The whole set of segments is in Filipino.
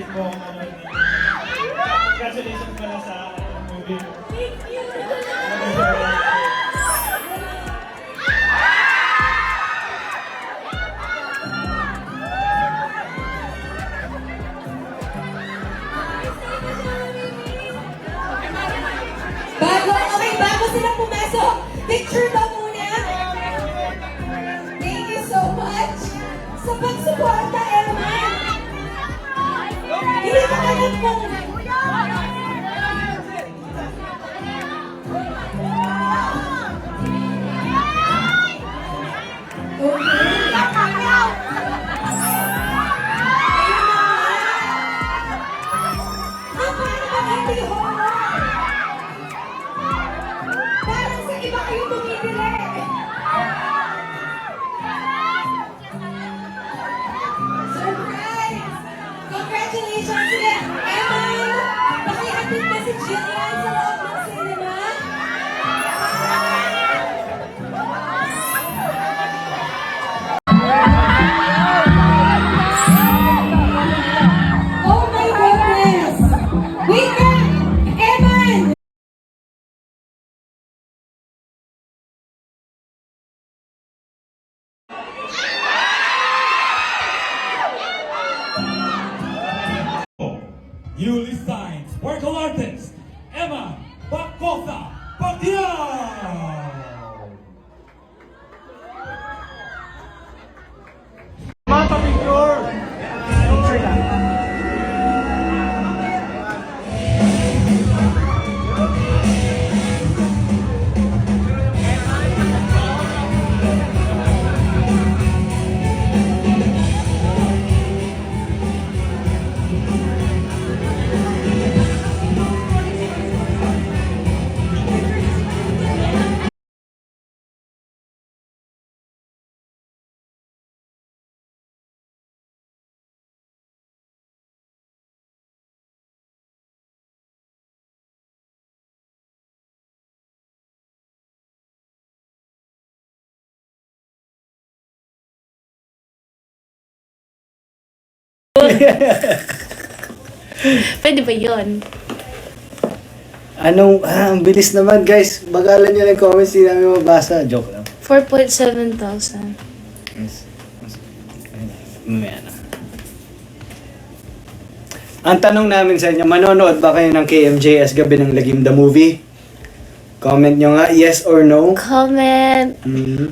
Excited po ako ninyo. Congratulations pala sa movie. Thank you. Bago, okay, sila pumasok, picture Pakihatid na 放掉。Pwede ba yun? Anong, ah, ang bilis naman guys. Bagalan nyo lang yung comments, hindi namin mabasa. Joke lang. 4.7 thousand. Yes. Mamaya na. Ang tanong namin sa inyo, manonood ba kayo ng KMJS Gabi ng Lagim the Movie? Comment nyo nga, yes or no. Comment. Mhm.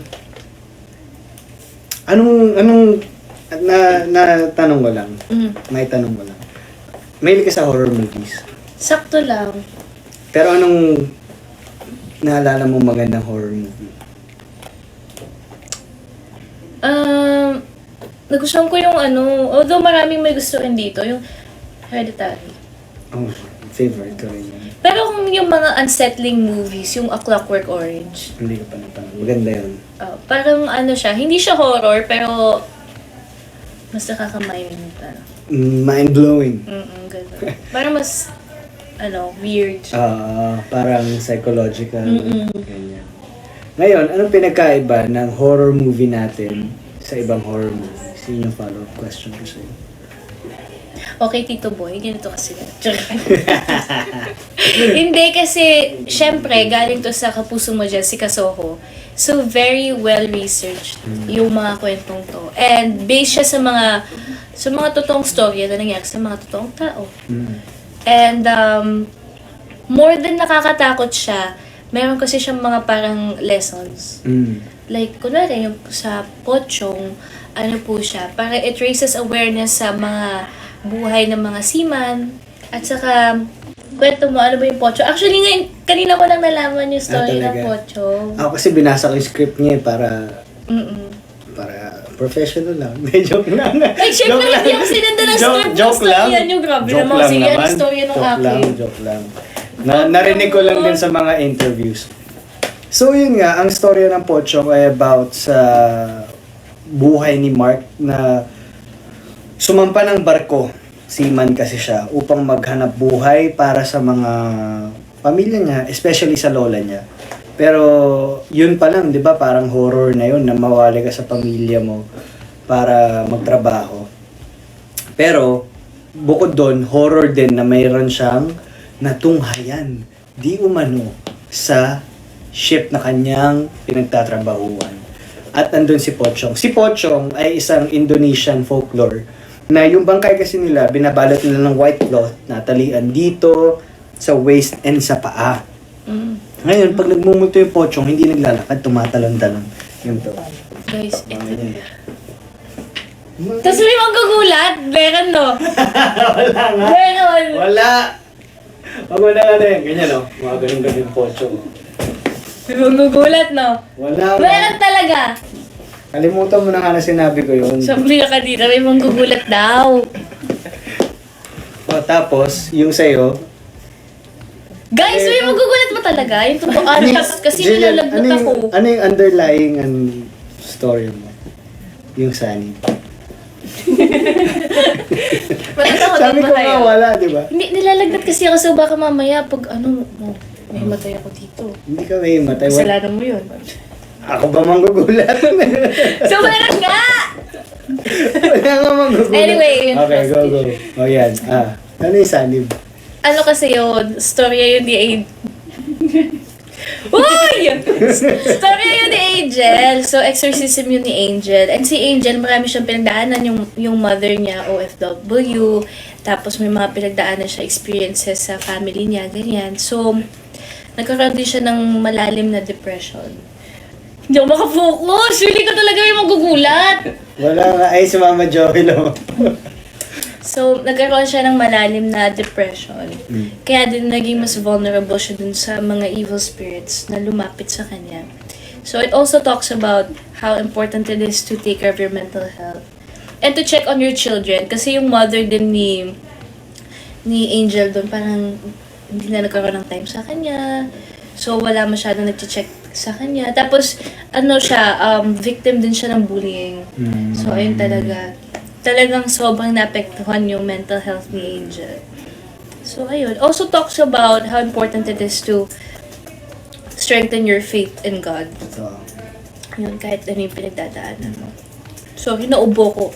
Anong, anong, na, na tanong ko lang. Mm. May tanong ko lang. Mahilig ka sa horror movies. Sakto lang. Pero anong naalala mo magandang horror movie? Um, nagustuhan ko yung ano, although maraming may gusto rin dito, yung Hereditary. Oh, favorite ko rin yun. Pero kung yung mga unsettling movies, yung A Clockwork Orange, Hindi ko pa napanood. Maganda yun. uh, parang ano siya, hindi siya horror, pero mas nakaka-mind. Ano, Mind-blowing. mm ganun. Parang mas, ano, weird. Ah, parang psychological. Mm-mm. Ganyan. Ngayon, anong pinagkaiba ng horror movie natin sa ibang horror movies? Yun yung follow-up question ko sa'yo. Okay, Tito Boy, ganito kasi. Hindi kasi, syempre, galing to sa kapuso mo dyan, si Kasoho. So, very well-researched yung mga kwentong to. And based siya sa mga sa mga totoong storya na nangyari sa mga totoong tao. Mm. And um, more than nakakatakot siya, meron kasi siyang mga parang lessons. Mm. Like, kunwari, yung sa Pochong, ano po siya, para it raises awareness sa mga buhay ng mga seaman. At saka, kwento mo, ano ba yung Pochong? Actually, ngayon, kanina ko lang nalaman yung story Ah, ng? Pochong. Ako kasi binasa ko yung script niya eh, para Mm-mm. para professional lang. Hindi, joke lang. Like, syempre, Joke lang. hindi ako sinundan ng Joke- script ng joke lang. storya niyo. Grabe Joke naman. lang Sige, ano storya nung Joke lang, akin? joke lang. Na, narinig ko lang din sa mga interviews. So yun nga, ang storya ng Pochong ay about sa buhay ni Mark na sumampa ng barko. Seaman kasi siya upang maghanap buhay para sa mga pamilya niya, especially sa lola niya. Pero yun pa lang, 'di ba? Parang horror na yun na mawali ka sa pamilya mo para magtrabaho. Pero, bukod doon, horror din na mayroon siyang natunghayan di umano sa ship na kanyang pinagtatrabahuan. At andun si Pochong. Si Pochong ay isang Indonesian folklore na yung bangkay kasi nila, binabalot nila ng white cloth na talian dito, sa waist and sa paa. Ngayon, pag nagmumulto yung Pochong, hindi naglalakad, tumatalon-talon. Yun to. Guys, ito. Tapos may manggugulat. Meron, no? Wala nga. Meron. Wala! Pag wala nga na yan, ganyan o. Mga ganun-ganun Pochong. May manggugulat, no? Wala. Meron talaga. Kalimutan mo na nga na sinabi ko yun. Sabi ka kanina, may manggugulat daw. O, tapos, yung sa'yo, Guys, may manggugulat ba talaga? Yung totoo, ano, kasi Jillian, nilalagnat ano yung, ako. Ano yung underlying um, story mo? Yung sanib. Bakit ako Sabi ko nga wala, di ba? Hindi, nilalagnat kasi ako so baka mamaya pag ano, oh, may matay ako dito. Hindi ka may matay. Wala. Kasalanan mo yun. Ako ba manggugulat? So, meron nga! wala nga manggugulat. Anyway, yun Okay, go, go. O yan. Ah, ano yung sanib? Ano kasi yun, storya yun ni Angel. Uy! Storya yun ni Angel. So, exorcism yun ni Angel. And si Angel, marami siyang pinagdaanan. Yung, yung mother niya, OFW. Tapos may mga pinagdaanan siya, experiences sa family niya, ganyan. So, nagkaroon din siya ng malalim na depression. Hindi ako makafocus. Really ko talaga yung magugulat. Wala nga. Ay, si Mama Joey lang. So, nagkaroon siya ng malalim na depression. Kaya din naging mas vulnerable siya dun sa mga evil spirits na lumapit sa kanya. So, it also talks about how important it is to take care of your mental health. And to check on your children. Kasi yung mother din ni ni Angel doon parang hindi na nagkaroon ng time sa kanya. So, wala masyadong nag-check sa kanya. Tapos, ano siya, um, victim din siya ng bullying. So, ayun talaga. Talagang sobrang naapektuhan yung mental health ni Angel. So, ayun. Also talks about how important it is to strengthen your faith in God. So, Yun, kahit ano yung pinagdadaanan mo. So, hinaubo ko.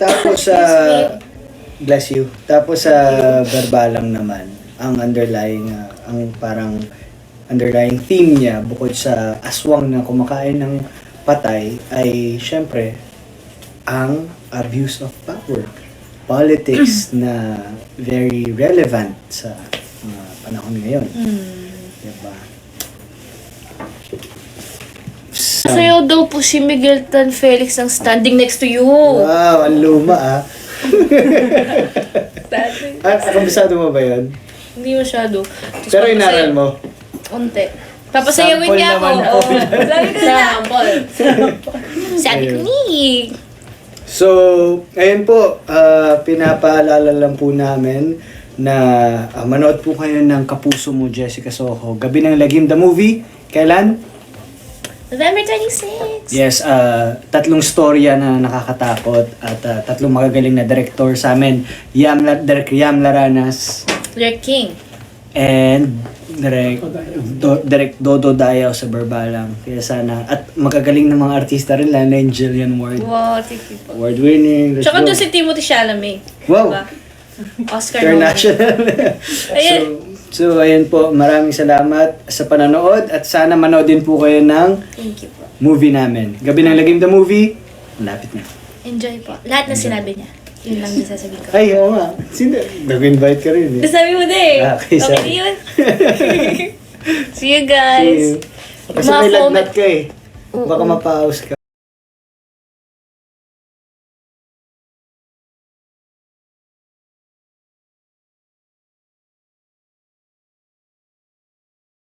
tapos sa... bless you. Tapos sa verbalang naman, ang underlying, ah, ang parang underlying theme niya, bukod sa aswang na kumakain ng patay, ay syempre, ang abuse of power. Politics na very relevant sa mga panahon ngayon. Diba? Sa- Sa'yo daw po si Miguel Tan Felix ang standing next to you. Wow, ang luma ah. At kabisado mo ba yun? Hindi masyado. Tapos Pero papasay- inaral mo. Unti. Papasayawin Sample niya ako. naman Oo. po. Sabi ko na. Sabi ko Ayun. ni. So, ayun po, ah, pinapaalala lang po namin na ah, manood po kayo ng Kapuso mo, Jessica Soho. Gabi ng Lagim the Movie. Kailan? November 26. Yes, ah, tatlong storya na nakakatakot at ah, tatlong magagaling na director sa amin. Yam, La- Direk Yam Laranas You're king. and Direk, Do, Direk Dodo Dayaw sa Barbalang. Kaya sana, at magagaling na mga artista rin, Lana and Jillian Ward. Wow, thank you po. Award winning. Tsaka doon si Timothy Chalamet. Wow. Diba? Oscar. International. so, so, ayun po. Maraming salamat sa panonood at sana manood din po kayo ng Thank you po. movie namin. Gabi ng Lagim the Movie, malapit na. Enjoy po. Lahat na sinabi niya. Yun lang yung sasabihin ko. Ay, oo nga. Sino? Nag-invite ka rin eh. Sabi mo na eh. Ah, okay, okay sorry. yun. See you See guys. you. Kasi may lagnat ka eh. Baka mapaus ka.